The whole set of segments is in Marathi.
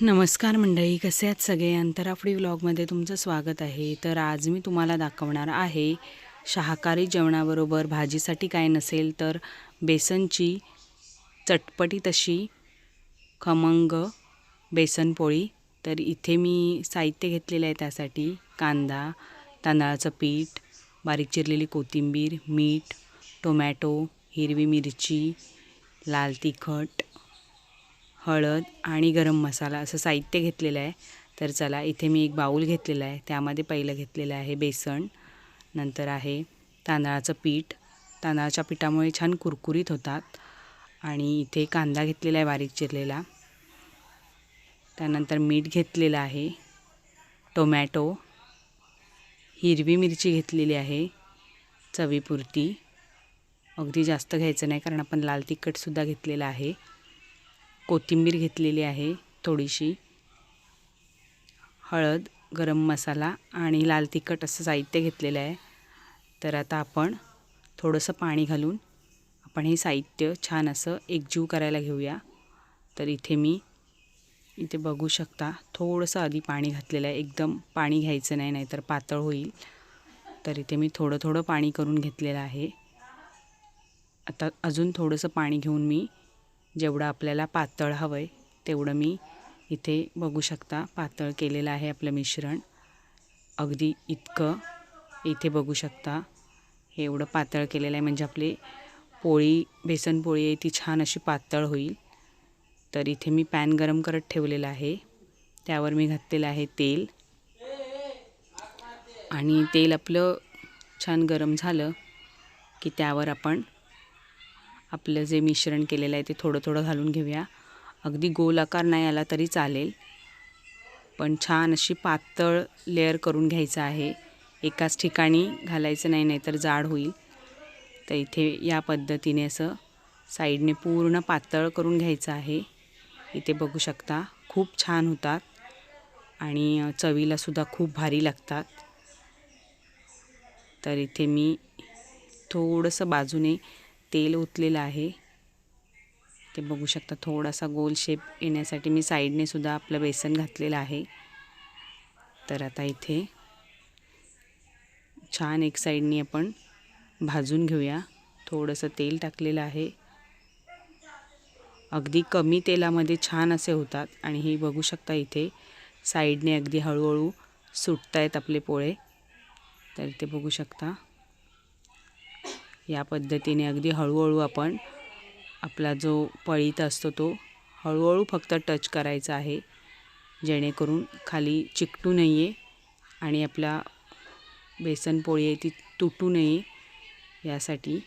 नमस्कार मंडळी कसे आहेत सगळे? अंतराफडी व्लॉगमध्ये तुमचं स्वागत आहे. तर आज मी तुम्हाला दाखवणार आहे शाकाहारी जेवणाबरोबर भाजीसाठी काय नसेल तर बेसनची चटपटी तशी खमंग बेसनपोळी तर इथे मी साहित्य घेतलेलं आहे त्यासाठी. कांदा तांदळाचं पीठ बारीक चिरलेली कोथिंबीर मीठ टोमॅटो हिरवी मिरची लाल तिखट हळद आणि गरम मसाला असं साहित्य घेतलेलं आहे. तर चला इथे मी एक बाऊल घेतलेला आहे. त्यामध्ये पहिलं घेतलेलं आहे बेसन नंतर आहे तांदळाचं पीठ. तांदळाच्या पिठामुळे छान कुरकुरीत होतात. आणि इथे कांदा घेतलेला आहे बारीक चिरलेला. त्यानंतर मीठ घेतलेलं आहे. टोमॅटो हिरवी मिरची घेतलेली आहे. चवीपुरती. अगदी जास्त घ्यायचं नाही कारण आपण लाल तिखटसुद्धा घेतलेलं आहे. कोथिंबीर घेतलेली आहे थोडीशी. हळद गरम मसाला आणि लाल तिखट असं साहित्य घेतलेलं आहे. तर आता आपण थोडंसं पाणी घालून आपण हे साहित्य छान असं एकजीव करायला घेऊया. तर इथे मी इथे बघू शकता थोडंसं आधी पाणी घातलेलं आहे. एकदम पाणी घ्यायचं नाही नाहीतर पातळ होईल. तर इथे मी थोडं थोडं पाणी करून घेतलेलं आहे. आता अजून थोडंसं पाणी घेऊन मी जेवढं आपल्याला पातळ हवं आहे तेवढं मी इथे बघू शकता. पातळ केलेलं आहे आपलं मिश्रण. अगदी इतकं इथे बघू शकता. हे एवढं पातळ केलेलं आहे. म्हणजे आपली पोळी बेसन पोळी आहे ती छान अशी पातळ होईल. तर इथे मी पॅन गरम करत ठेवलेलं आहे. त्यावर मी घातलेलं आहे तेल. आणि तेल आपलं छान गरम झालं की त्यावर आपण आपलं जे मिश्रण केलेलं आहे ते थोडं थोडं घालून घेऊया. अगदी गोल आकार नाही आला तरी चालेल. पण छान अशी पातळ लेअर करून घ्यायचं आहे. एकाच ठिकाणी घालायचं नाही नाहीतर जाड होईल. तर इथे या पद्धतीने असं साईडने पूर्ण पातळ करून घ्यायचं आहे. इथे बघू शकता खूप छान होतात आणि चवीलासुद्धा खूप भारी लागतात. तर इथे मी थोडंसं बाजूने तेल ओतलेलं आहे. ते बघू शकता थोडासा गोल शेप येण्यासाठी मी साईडने सुद्धा आपलं बेसन घातलेलं आहे. तर आता इथे छान एक साईडनी आपण भाजून घेऊया. थोडंसं तेल टाकलेलं आहे. अगदी कमी तेलामध्ये छान असे होतात आणि हे बघू शकता इथे साईडने अगदी हळूहळू सुटत आहेत आपले पोळे. तर ते बघू शकता. या पद्धतीने अगदी हळूहळू आपण आपला जो पळीत असतो तो हळूहळू फक्त टच करायचा आहे. जेणेकरून खाली चिकटू नये आणि आपला बेसन पोळी आहे ती तुटू नये यासाठी.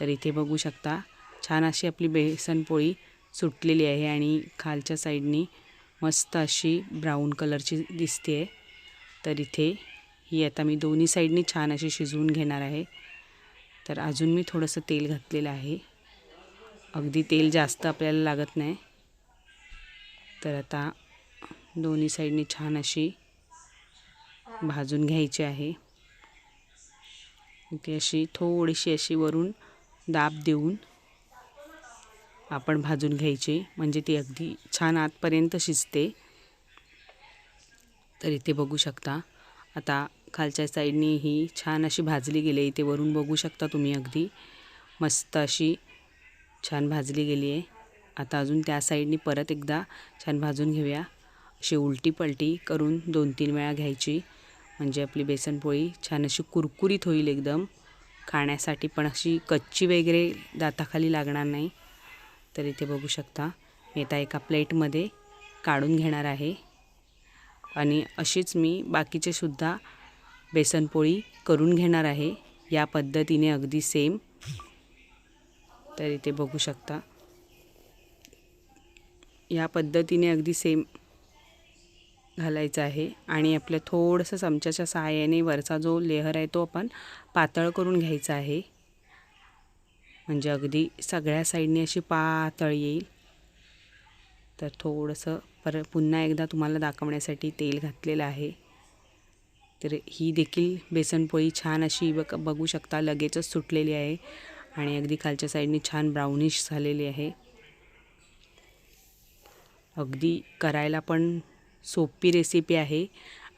तर इथे बघू शकता छान अशी आपली बेसन पोळी सुटलेली आहे आणि खालच्या साईडनी मस्त अशी ब्राऊन कलरची दिसते आहे तर इथे ही आता मी दोन्ही साईडनी छान अशी शिजवून घेणार आहे. तर अजून मी थोडंसं तेल घातलेलं आहे. अगदी तेल जास्त आपल्याला लागत नाही. तर आता दोन्ही साईडने छान अशी भाजून घ्यायची आहे. ती अशी थोडीशी अशी वरून दाब देऊन आपण भाजून घ्यायची. म्हणजे ती अगदी छान आतपर्यंत शिजते. तर इथे बघू शकता. आता खालच्या साईडनी ही छान अशी भाजली गेली आहे. इथे वरून बघू शकता तुम्ही अगदी. मस्त अशी छान भाजली गेली आहे. आता अजून त्या साईडनी परत एकदा छान भाजून घेऊया. अशी उलटी पलटी करून दोन तीन वेळा घ्यायची. म्हणजे आपली बेसनपोळी छान अशी कुरकुरीत होईल एकदम. खाण्यासाठी पण अशी कच्ची वगैरे दाताखाली लागणार नाही. तर इथे बघू शकता मी आता एका प्लेटमध्ये काढून घेणार आहे. आणि अशीच मी बाकीचे सुद्धा बेसनपोळी करून घेणार आहे. या पद्धतीने अगदी सेम तर इथे बघू शकता. या पद्धतीने अगदी सेम घालायचं आहे. आणि आपलं थोडंसं चमच्याच्या सहाय्याने वरचा जो लेहर आहे तो आपण पातळ करून घ्यायचा आहे. म्हणजे अगदी सगळ्या साईडने अशी पातळ येईल. तर थोडंसं पर पुन्हा एकदा तुम्हाला दाखवण्यासाठी तेल घातलेलं आहे. तर ही देखील बेसनपोळी छान अशी बघ बघू शकता लगेचच सुटलेली आहे आणि अगदी खालच्या साईडने छान ब्राउनिश झालेली आहे. अगदी करायला पण सोपी रेसिपी आहे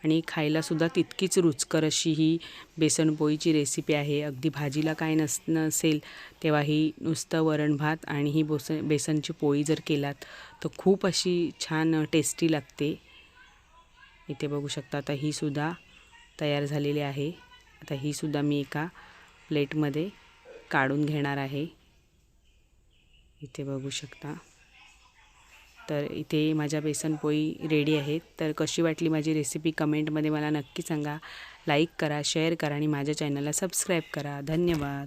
आणि खायलासुद्धा तितकीच रुचकर अशी ही बेसनपोळीची रेसिपी आहे. अगदी भाजीला काय नस नसेल तेव्हा ही नुसतं वरण भात आणि ही बोसन बेसनची पोळी जर केलात तर खूप अशी छान टेस्टी लागते. इथे बघू शकता आता ही सुद्धा तयार झालेली आहे. आता ही सुद्धा मी एका प्लेटमध्ये काढून घेणार आहे. इथे बघू शकता. तर इथे माझ्या बेसनपोळी रेडी आहेत. तर कशी वाटली माझी रेसिपी कमेंटमध्ये मला नक्की सांगा. लाईक करा शेअर करा आणि माझ्या चॅनलला सबस्क्राईब करा. धन्यवाद.